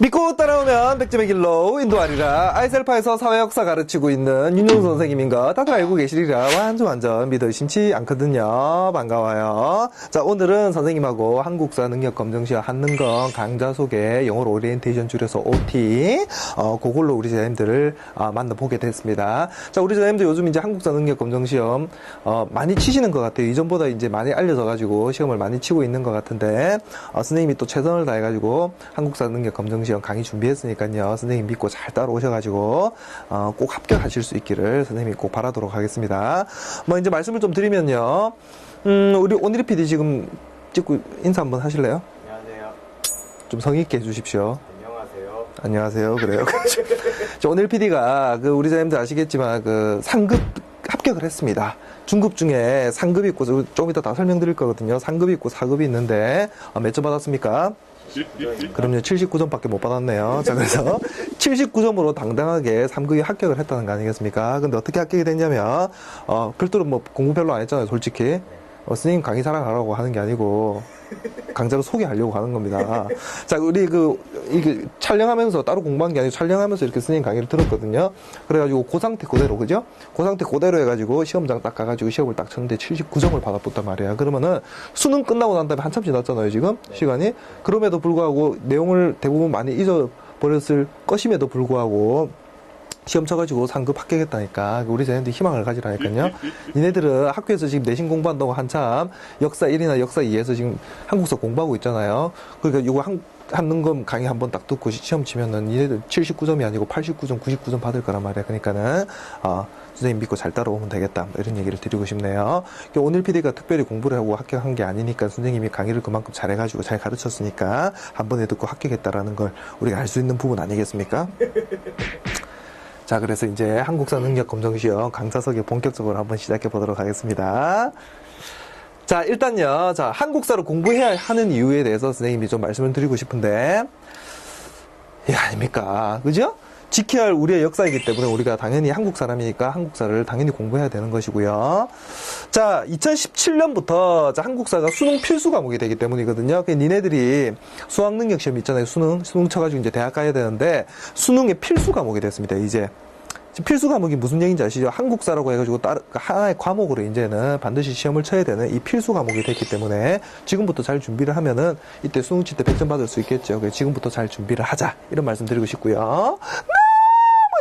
믿고 따라오면 백점의 길로 인도하리라. 아이셀파에서 사회역사 가르치고 있는 윤용 선생님인 거 다들 알고 계시리라. 완전 완전 믿어 심치 않거든요. 반가워요. 자 오늘은 선생님하고 한국사 능력 검정 시험 한능검 강좌 속에 영어로 오리엔테이션 줄여서 OT 어 그걸로 우리 선생님들을 어, 만나보게 됐습니다. 자 우리 선생님들 요즘 이제 한국사 능력 검정 시험 어, 많이 치시는 것 같아요. 이전보다 이제 많이 알려져 가지고 시험을 많이 치고 있는 것 같은데 어, 선생님이 또 최선을 다해 가지고 한국사 능력 검정 시험 강의 준비했으니까요. 선생님 믿고 잘 따라오셔가지고 어, 꼭 합격하실 수 있기를 선생님이 꼭 바라도록 하겠습니다. 뭐 이제 말씀을 좀 드리면요. 음, 우리 오늘의 PD 지금 찍고 인사 한번 하실래요? 안녕하세요. 좀 성의 있게 해주십시오. 안녕하세요. 안녕하세요. 그래요. 저 오늘 PD가 그 우리 자님들 아시겠지만 그 상급 합격을 했습니다. 중급 중에 상급이 있고 좀 이따 다 설명드릴 거거든요. 상급이 있고 사급이 있는데 어, 몇점 받았습니까? 그럼요, 79점밖에 못 받았네요. 자, 그래서 79점으로 당당하게 3급에 합격을 했다는 거 아니겠습니까? 근데 어떻게 합격이 됐냐면, 어, 별도로 뭐 공부 별로 안 했잖아요, 솔직히. 어, 스님 강의 사랑하라고 하는 게 아니고, 강좌로 소개하려고 하는 겁니다. 자, 우리 그, 이게 촬영하면서 따로 공부한 게 아니고 촬영하면서 이렇게 스님 강의를 들었거든요. 그래가지고 그 상태 그대로, 그죠? 그 상태 그대로 해가지고 시험장 딱 가가지고 시험을 딱 쳤는데 79점을 받아봤단 말이야. 그러면은 수능 끝나고 난 다음에 한참 지났잖아요, 지금? 시간이. 그럼에도 불구하고 내용을 대부분 많이 잊어버렸을 것임에도 불구하고 시험 쳐가지고 상급 합격했다니까. 우리 자녀들 희망을 가지라니까요. 니네들은 학교에서 지금 내신 공부한다고 한참 역사 1이나 역사 2에서 지금 한국사 공부하고 있잖아요. 그러니까 이거 한, 한능검 강의 한 번 딱 듣고 시험 치면은 니네들 79점이 아니고 89점, 99점 받을 거란 말이야. 그러니까는, 어, 선생님 믿고 잘 따라오면 되겠다. 뭐 이런 얘기를 드리고 싶네요. 그러니까 오늘 PD가 특별히 공부를 하고 합격한 게 아니니까 선생님이 강의를 그만큼 잘해가지고 잘 가르쳤으니까 한 번에 듣고 합격했다라는 걸 우리가 알 수 있는 부분 아니겠습니까? 자, 그래서 이제 한국사 능력 검정 시험 강사석에 본격적으로 한번 시작해 보도록 하겠습니다. 자, 일단요. 자, 한국사를 공부해야 하는 이유에 대해서 선생님이 좀 말씀을 드리고 싶은데, 이게 아닙니까? 그죠? 지켜야 할 우리의 역사이기 때문에 우리가 당연히 한국 사람이니까 한국사를 당연히 공부해야 되는 것이고요. 자, 2017년부터 한국사가 수능 필수 과목이 되기 때문이거든요. 그 니네들이 수학 능력 시험 있잖아요. 수능, 수능 쳐가지고 이제 대학 가야 되는데 수능의 필수 과목이 됐습니다. 이제. 필수 과목이 무슨 얘기인지 아시죠? 한국사라고 해가지고 따로 하나의 과목으로 이제는 반드시 시험을 쳐야 되는 이 필수 과목이 됐기 때문에 지금부터 잘 준비를 하면은 이때 수능 칠 때 100점 받을 수 있겠죠. 지금부터 잘 준비를 하자. 이런 말씀 드리고 싶고요.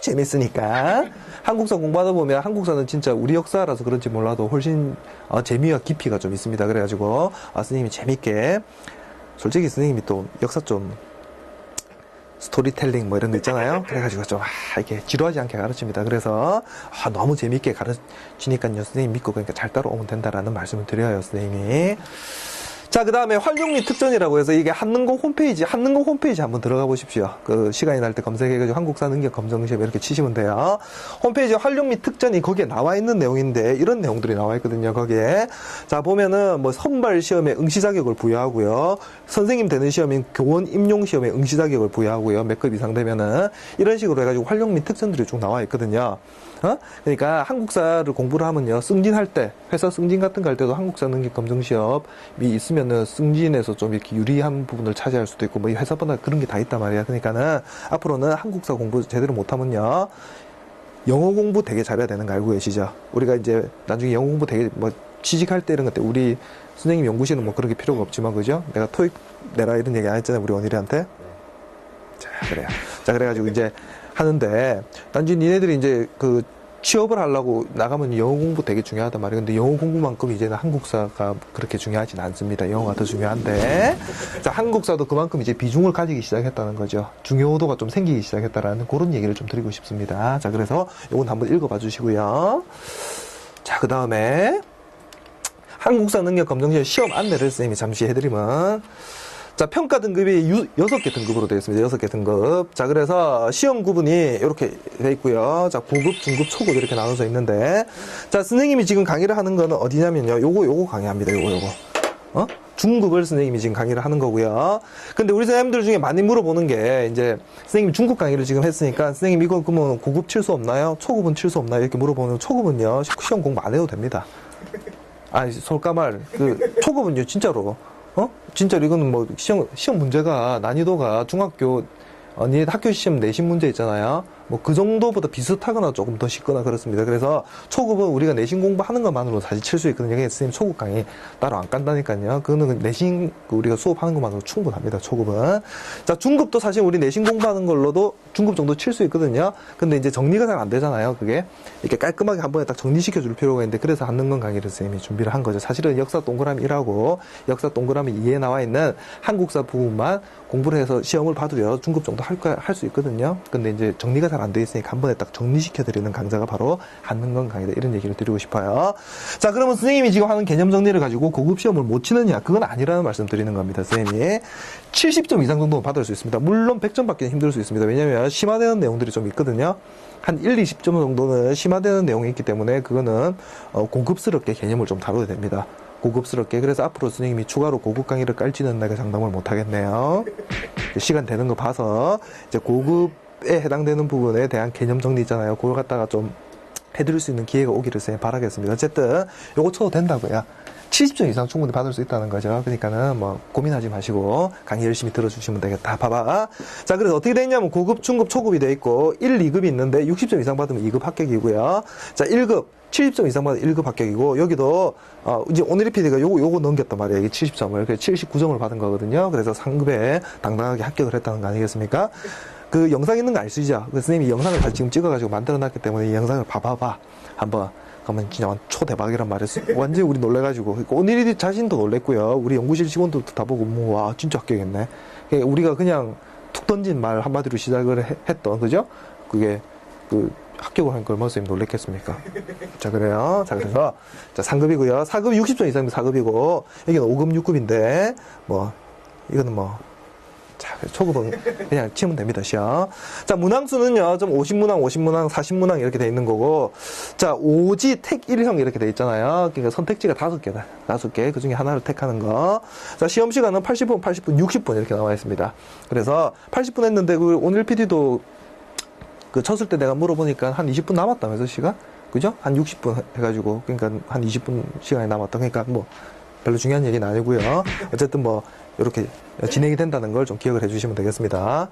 재밌으니까. 한국사 공부하다 보면 한국사는 진짜 우리 역사라서 그런지 몰라도 훨씬 어, 재미와 깊이가 좀 있습니다. 그래가지고 아, 선생님이 재밌게 솔직히 선생님이 또 역사 좀 스토리텔링 뭐 이런 거 있잖아요. 그래가지고 좀, 아, 이렇게 지루하지 않게 가르칩니다. 그래서, 아, 너무 재밌게 가르치니까요. 선생님 믿고 그러니까 잘 따라오면 된다라는 말씀을 드려요, 선생님이. 자, 그 다음에 활용 및 특전이라고 해서 이게 한능공 홈페이지, 한능공 홈페이지 한번 들어가 보십시오. 그 시간이 날 때 검색해가지고 한국사 능력 검정시험 이렇게 치시면 돼요. 홈페이지 활용 및 특전이 거기에 나와 있는 내용인데 이런 내용들이 나와 있거든요, 거기에. 자, 보면은 뭐 선발 시험에 응시 자격을 부여하고요. 선생님 되는 시험인 교원 임용 시험에 응시 자격을 부여하고요. 몇 급 이상 되면은 이런 식으로 해가지고 활용 및 특전들이 쭉 나와 있거든요. 어? 그러니까 한국사를 공부를 하면요. 승진할 때, 회사 승진 같은 거 할 때도 한국사 능력 검정 시험이 있으면은 승진에서 좀 이렇게 유리한 부분을 차지할 수도 있고 뭐이 회사마다 그런 게 다 있단 말이야. 그러니까는 앞으로는 한국사 공부 제대로 못 하면요. 영어 공부 되게 잘해야 되는 거 알고 계시죠? 우리가 이제 나중에 영어 공부 되게 뭐 취직할 때 이런 것때 우리 선생님 연구실은 뭐 그렇게 필요가 없지만 그죠? 내가 토익 내라 이런 얘기 안 했잖아요. 우리 원일이한테. 자, 그래요. 자, 그래가지고 이제 하는데 단지 니네들이 이제 그 취업을 하려고 나가면 영어 공부 되게 중요하단 말이에요. 근데 영어 공부만큼 이제는 한국사가 그렇게 중요하진 않습니다. 영어가 더 중요한데. 자, 한국사도 그만큼 이제 비중을 가지기 시작했다는 거죠. 중요도가 좀 생기기 시작했다라는 그런 얘기를 좀 드리고 싶습니다. 자, 그래서 요건 한번 읽어봐 주시고요. 자, 그 다음에 한국사 능력 검정 시험 시험 안내를 선생님이 잠시 해드리면 자, 평가 등급이 유, 6개 등급으로 되어 있습니다. 6개 등급. 자, 그래서 시험 구분이 이렇게 되어 있고요. 자, 고급, 중급, 초급 이렇게 나눠져 있는데 자, 선생님이 지금 강의를 하는 거는 어디냐면요. 요거 요거 강의합니다. 요거 요거. 어? 중국을 선생님이 지금 강의를 하는 거고요. 근데 우리 선생님들 중에 많이 물어보는 게 이제 선생님 중국 강의를 지금 했으니까 선생님 이거 그러면 고급 칠 수 없나요? 초급은 칠 수 없나요? 이렇게 물어보는 초급은요. 시험 공부 안 해도 됩니다. 아니, 솔까말 그 초급은요. 진짜로 어? 진짜 이거는 뭐 시험 시험 문제가 난이도가 중학교 어, 니 학교 시험 내신 문제 있잖아요. 뭐 그 정도보다 비슷하거나 조금 더 쉽거나 그렇습니다. 그래서 초급은 우리가 내신 공부하는 것만으로 사실 칠 수 있거든요. 그게 선생님 초급 강의 따로 안 깐다니까요. 그거는 내신 그 우리가 수업하는 것만으로 충분합니다. 초급은. 자, 중급도 사실 우리 내신 공부하는 걸로도 중급 정도 칠 수 있거든요. 근데 이제 정리가 잘 안 되잖아요. 그게 이렇게 깔끔하게 한 번에 딱 정리시켜 줄 필요가 있는데 그래서 한능건 강의를 선생님이 준비를 한 거죠. 사실은 역사 동그라미 1하고 역사 동그라미 2에 나와 있는 한국사 부분만 공부를 해서 시험을 봐도요. 중급 정도 할 수 있거든요. 근데 이제 정리가 잘 안돼 있으니까 한 번에 딱 정리시켜 드리는 강좌가 바로 한능건 강의다. 이런 얘기를 드리고 싶어요. 자, 그러면 선생님이 지금 하는 개념 정리를 가지고 고급 시험을 못 치느냐? 그건 아니라는 말씀 드리는 겁니다. 선생님이 70점 이상 정도 받을 수 있습니다. 물론 100점 받기는 힘들 수 있습니다. 왜냐면 심화되는 내용들이 좀 있거든요. 한 1, 20점 정도는 심화되는 내용이 있기 때문에 그거는 어, 고급스럽게 개념을 좀 다뤄야 됩니다. 고급스럽게 그래서 앞으로 선생님이 추가로 고급 강의를 깔지는 내가 장담을 못 하겠네요. 시간 되는 거 봐서 이제 고급 에 해당되는 부분에 대한 개념 정리 있잖아요. 그걸 갖다가 좀 해드릴 수 있는 기회가 오기를 바라겠습니다. 어쨌든 요거 쳐도 된다고요. 70점 이상 충분히 받을 수 있다는 거죠. 그러니까는 뭐 고민하지 마시고 강의 열심히 들어주시면 되겠다. 봐봐. 자, 그래서 어떻게 돼 있냐면 고급, 중급, 초급이 돼 있고 1, 2급이 있는데 60점 이상 받으면 2급 합격이고요. 자, 1급 70점 이상 받으면 1급 합격이고 여기도 어, 이제 오늘의 PD가 요거 요거 넘겼단 말이에요. 이게 70점을. 그래서 79점을 받은 거거든요. 그래서 상급에 당당하게 합격을 했다는 거 아니겠습니까? 그 영상 있는 거 아시죠? 그 선생님이 영상을 다 지금 찍어가지고 만들어놨기 때문에 이 영상을 봐봐봐. 한번. 그러면 진짜 초대박이란 말이었어. 완전히 우리 놀래가지고. 그러니까 오늘이 자신도 놀랬고요. 우리 연구실 직원들도 다 보고, 뭐, 와, 진짜 합격했네. 그러니까 우리가 그냥 툭 던진 말 한마디로 시작을 해- 했던, 그죠? 그게, 그, 합격을 하니까 얼마나 선생님 놀랬겠습니까? 자, 그래요. 자, 그래서, 자, 상급이고요. 4급이 60점 이상이면 4급이고, 여기는 5급, 6급인데, 뭐, 이거는 뭐, 자, 초급은 그냥 치면 됩니다, 시험. 자, 문항수는요, 좀 50문항, 50문항, 40문항 이렇게 돼 있는 거고, 자, 오지, 택 1형 이렇게 돼 있잖아요. 그러니까 선택지가 다섯 개다. 다섯 개. 그 중에 하나를 택하는 거. 자, 시험 시간은 80분, 80분, 60분 이렇게 나와 있습니다. 그래서 80분 했는데, 그 오늘 PD도 그 쳤을 때 내가 물어보니까 한 20분 남았다면서 시간? 그죠? 한 60분 해가지고, 그러니까 한 20분 시간이 남았다. 그러니까 뭐, 별로 중요한 얘기는 아니고요. 어쨌든 뭐 이렇게 진행이 된다는 걸 좀 기억을 해주시면 되겠습니다.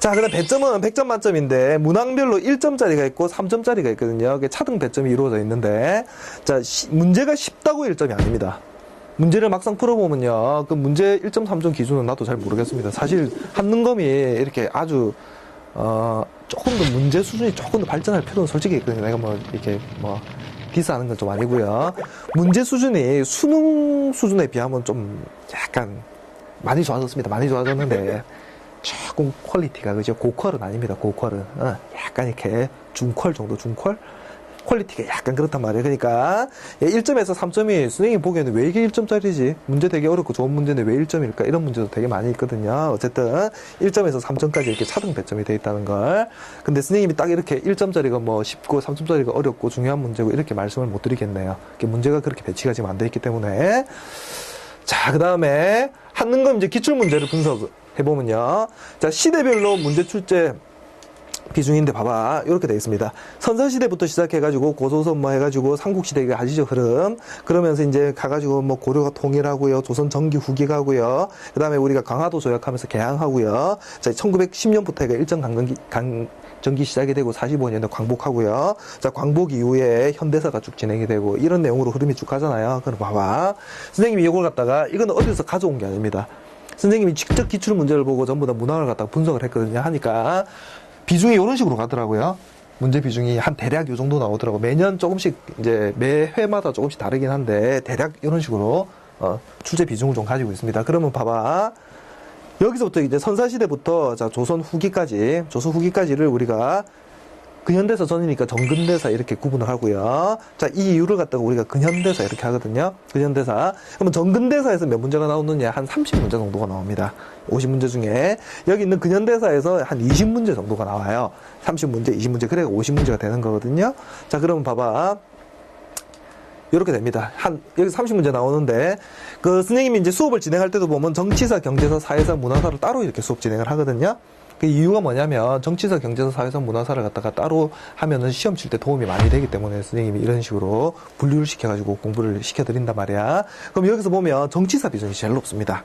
자, 그다음 배점은 100점 만점인데 문항별로 1점짜리가 있고 3점짜리가 있거든요. 차등 배점이 이루어져 있는데 자 시- 문제가 쉽다고 1점이 아닙니다. 문제를 막상 풀어보면요. 그 문제 1.3점 기준은 나도 잘 모르겠습니다. 사실 한능검이 이렇게 아주 어, 조금 더 문제 수준이 조금 더 발전할 필요는 솔직히 있거든요. 내가 뭐 이렇게 뭐 디스하는 건 좀 아니고요. 문제 수준이 수능 수준에 비하면 좀 약간 많이 좋아졌습니다. 많이 좋아졌는데 조금 퀄리티가 그죠? 고퀄은 아닙니다. 고퀄은 어, 약간 이렇게 중퀄 정도 중퀄 퀄리티가 약간 그렇단 말이에요. 그러니까 1점에서 3점이 선생님이 보기에는 왜 이게 1점짜리지? 문제 되게 어렵고 좋은 문제인데 왜 1점일까? 이런 문제도 되게 많이 있거든요. 어쨌든 1점에서 3점까지 이렇게 차등 배점이 돼 있다는 걸. 근데 선생님이 딱 이렇게 1점짜리가 뭐 쉽고 3점짜리가 어렵고 중요한 문제고 이렇게 말씀을 못 드리겠네요. 이게 문제가 그렇게 배치가 지금 안 돼 있기 때문에. 자, 그 다음에 한능검 이제 기출 문제를 분석해 보면요. 자, 시대별로 문제 출제 비중인데 봐봐 이렇게 돼 있습니다. 선사시대부터 시작해가지고 고조선 뭐 해가지고 삼국시대가 아시죠 흐름 그러면서 이제 가가지고 뭐 고려가 통일하고요 조선 전기 후기 가고요 그 다음에 우리가 강화도 조약하면서 개항하고요 자 1910년부터 해가 일정 강전기 강 전기 시작이 되고 45년에 광복하고요. 자, 광복 이후에 현대사가 쭉 진행이 되고 이런 내용으로 흐름이 쭉 가잖아요. 그럼 봐봐. 선생님이 이걸 갖다가 이건 어디서 가져온 게 아닙니다. 선생님이 직접 기출 문제를 보고 전부 다 문항을 갖다가 분석을 했거든요. 하니까 비중이 이런 식으로 가더라고요. 문제 비중이 한 대략 요 정도 나오더라고. 매년 조금씩 이제 매 회마다 조금씩 다르긴 한데 대략 이런 식으로 어, 출제 비중을 좀 가지고 있습니다. 그러면 봐봐. 여기서부터 이제 선사시대부터 자 조선 후기까지 조선 후기까지를 우리가 근현대사 전이니까 정근대사 이렇게 구분을 하고요. 자, 이 이유를 갖다가 우리가 근현대사 이렇게 하거든요. 근현대사. 그러면 정근대사에서 몇 문제가 나오느냐? 한 30문제 정도가 나옵니다. 50문제 중에. 여기 있는 근현대사에서 한 20문제 정도가 나와요. 30문제, 20문제, 그래 50문제가 되는 거거든요. 자, 그러면 봐봐. 이렇게 됩니다. 한, 여기 30문제 나오는데, 그 선생님이 이제 수업을 진행할 때도 보면 정치사, 경제사, 사회사, 문화사를 따로 이렇게 수업 진행을 하거든요. 그 이유가 뭐냐면 정치사, 경제사, 사회사, 문화사를 갖다가 따로 하면은 시험 칠 때 도움이 많이 되기 때문에 선생님이 이런 식으로 분류를 시켜가지고 공부를 시켜드린단 말이야. 그럼 여기서 보면 정치사 비중이 제일 높습니다.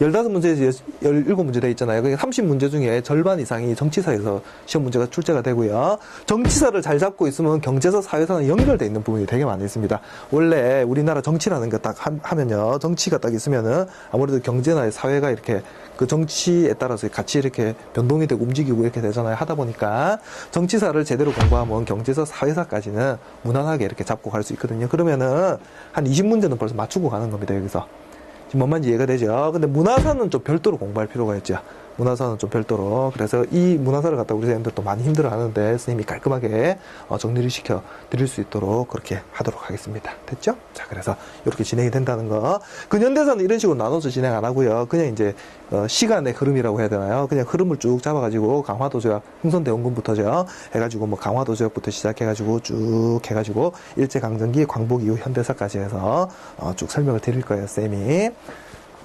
15문제에서 17문제 돼 있잖아요. 그러니까 30문제 중에 절반 이상이 정치사에서 시험 문제가 출제가 되고요. 정치사를 잘 잡고 있으면 경제사, 사회사는 연결돼 있는 부분이 되게 많이 있습니다. 원래 우리나라 정치라는 거 딱 하면요. 정치가 딱 있으면은 아무래도 경제나 사회가 이렇게 그 정치에 따라서 같이 이렇게 변동이 되고 움직이고 이렇게 되잖아요. 하다 보니까 정치사를 제대로 공부하면 경제사, 사회사까지는 무난하게 이렇게 잡고 갈 수 있거든요. 그러면은 한 20문제는 벌써 맞추고 가는 겁니다. 여기서. 지금 뭔 말인지 이해가 되죠? 근데 문화사는 좀 별도로 공부할 필요가 있죠. 문화사는 좀 별도로. 그래서 이 문화사를 갖다 우리 선생님들 또 많이 힘들어 하는데 선생님이 깔끔하게 어, 정리를 시켜 드릴 수 있도록 그렇게 하도록 하겠습니다. 됐죠? 자, 그래서 이렇게 진행이 된다는 거. 근현대사는 이런 식으로 나눠서 진행 안 하고요. 그냥 이제 어, 시간의 흐름이라고 해야 되나요? 그냥 흐름을 쭉 잡아가지고 강화도조약, 흥선대원군부터죠. 해가지고 뭐 강화도조약부터 시작해가지고 쭉 해가지고 일제강점기, 광복 이후 현대사까지 해서 어, 쭉 설명을 드릴 거예요, 쌤이.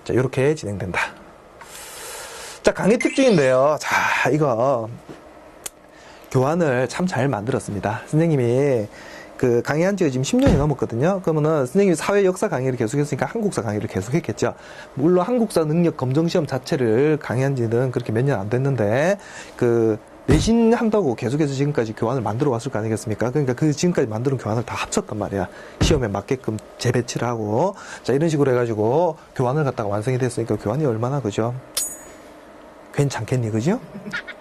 자, 이렇게 진행된다. 자, 강의 특징인데요. 자, 이거 교환을 참 잘 만들었습니다. 선생님이 그 강의한 지가 지금 10년이 넘었거든요. 그러면은 선생님이 사회 역사 강의를 계속했으니까 한국사 강의를 계속했겠죠. 물론 한국사 능력 검정 시험 자체를 강의한 지는 그렇게 몇 년 안 됐는데 그 내신 한다고 계속해서 지금까지 교환을 만들어 왔을 거 아니겠습니까? 그러니까 그 지금까지 만드는 교환을 다 합쳤단 말이야. 시험에 맞게끔 재배치를 하고. 자, 이런 식으로 해가지고 교환을 갖다가 완성이 됐으니까 교환이 얼마나 그죠? 괜찮겠니, 그죠?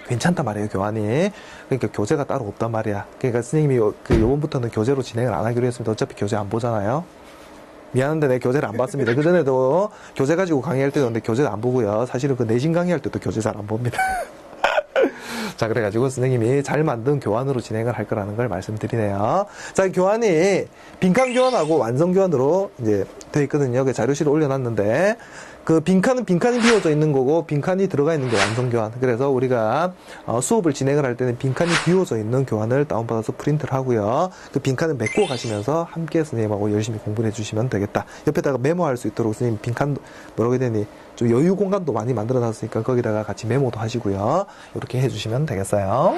괜찮단 말이에요, 교환이. 그러니까 교재가 따로 없단 말이야. 그러니까 선생님이 요, 그 요번부터는 교재로 진행을 안 하기로 했습니다. 어차피 교재 안 보잖아요. 미안한데 내 교재를 안 봤습니다. 그전에도 교재 가지고 강의할 때도 근데 교재를 안 보고요. 사실은 그 내신 강의할 때도 교재 잘 안 봅니다. 자, 그래가지고 선생님이 잘 만든 교환으로 진행을 할 거라는 걸 말씀드리네요. 자, 교환이 빈칸 교환하고 완성 교환으로 이제 되어 있거든요. 그 자료실을 올려놨는데 그 빈칸은 빈칸이 비워져 있는 거고 빈칸이 들어가 있는 게 완성 교환. 그래서 우리가 어, 수업을 진행을 할 때는 빈칸이 비워져 있는 교환을 다운받아서 프린트를 하고요. 그 빈칸을 메꿔 가시면서 함께 선생님하고 열심히 공부를 해주시면 되겠다. 옆에다가 메모할 수 있도록 선생님 빈칸 뭐라고 해야 되니 좀 여유 공간도 많이 만들어 놨으니까 거기다가 같이 메모도 하시고요. 이렇게 해주시면 되겠어요.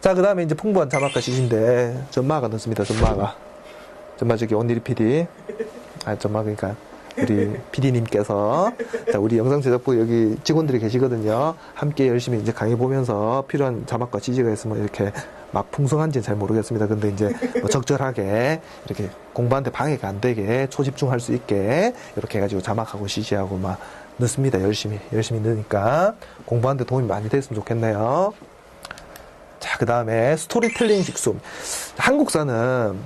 자, 그 다음에 이제 풍부한 자막과 시신데 전마가 넣습니다. 전마가. 전마 저기 온리리 PD. 아, 전마 그러니까 우리 PD님께서 자, 우리 영상 제작부 여기 직원들이 계시거든요. 함께 열심히 이제 강의 보면서 필요한 자막과 지지가 있으면 이렇게 막 풍성한지는 잘 모르겠습니다. 근데 이제 뭐 적절하게 이렇게 공부한테 방해가 안 되게 초집중할 수 있게 이렇게 해가지고 자막하고 지지하고 막 넣습니다. 열심히 열심히 넣으니까 공부하는데 도움이 많이 됐으면 좋겠네요. 자, 그 다음에 스토리텔링 직수. 한국사는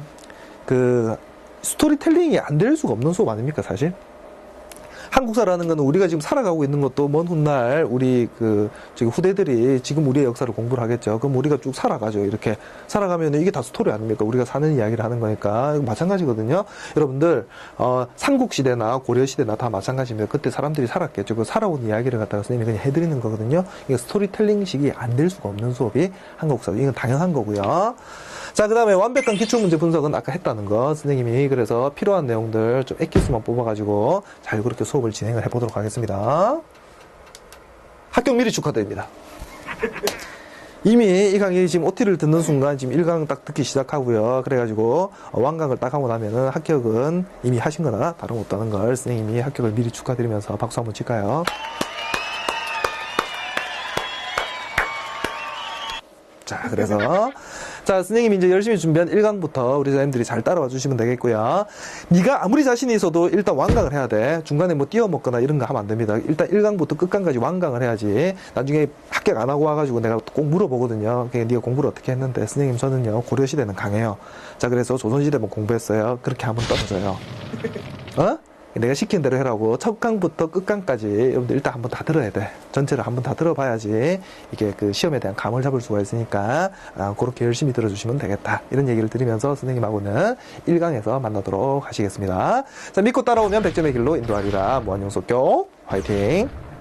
그 스토리텔링이 안 될 수가 없는 수업 아닙니까, 사실? 한국사라는 거는 우리가 지금 살아가고 있는 것도 먼 훗날 우리 그 지금 후대들이 지금 우리의 역사를 공부를 하겠죠. 그럼 우리가 쭉 살아가죠. 이렇게 살아가면 이게 다 스토리 아닙니까? 우리가 사는 이야기를 하는 거니까 마찬가지거든요. 여러분들 어, 삼국 시대나 고려 시대나 다 마찬가지입니다. 그때 사람들이 살았겠죠. 그 살아온 이야기를 갖다가 선생님이 그냥 해드리는 거거든요. 이게 스토리텔링식이 안 될 수가 없는 수업이 한국사. 이건 당연한 거고요. 자, 그 다음에 완벽한 기출문제 분석은 아까 했다는 거. 선생님이 그래서 필요한 내용들 좀 엑기스만 뽑아가지고 잘 그렇게 수업을 진행을 해보도록 하겠습니다. 합격 미리 축하드립니다. 이미 이 강의 지금 OT를 듣는 순간 지금 1강 딱 듣기 시작하고요. 그래가지고 완강을 딱 하고 나면은 합격은 이미 하신 거나 다름없다는 걸 선생님이 합격을 미리 축하드리면서 박수 한번 칠까요? 자, 그래서 자, 선생님이 이제 열심히 준비한 1강부터 우리 선생님들이 잘 따라와 주시면 되겠고요. 네가 아무리 자신이 있어도 일단 완강을 해야 돼. 중간에 뭐 띄워먹거나 이런 거 하면 안 됩니다. 일단 1강부터 끝강까지 완강을 해야지. 나중에 합격 안 하고 와가지고 내가 꼭 물어보거든요. 그게 네가 공부를 어떻게 했는데 선생님 저는요 고려시대는 강해요. 자, 그래서 조선시대만 공부했어요. 그렇게 하면 떨어져요. 어? 내가 시킨 대로 해라고 첫 강부터 끝강까지 여러분들 일단 한번 다 들어야 돼. 전체를 한번 다 들어봐야지 이게 그 시험에 대한 감을 잡을 수가 있으니까 아, 그렇게 열심히 들어주시면 되겠다. 이런 얘기를 드리면서 선생님하고는 1강에서 만나도록 하시겠습니다. 자, 믿고 따라오면 100점의 길로 인도하리라. 무한용속교 화이팅!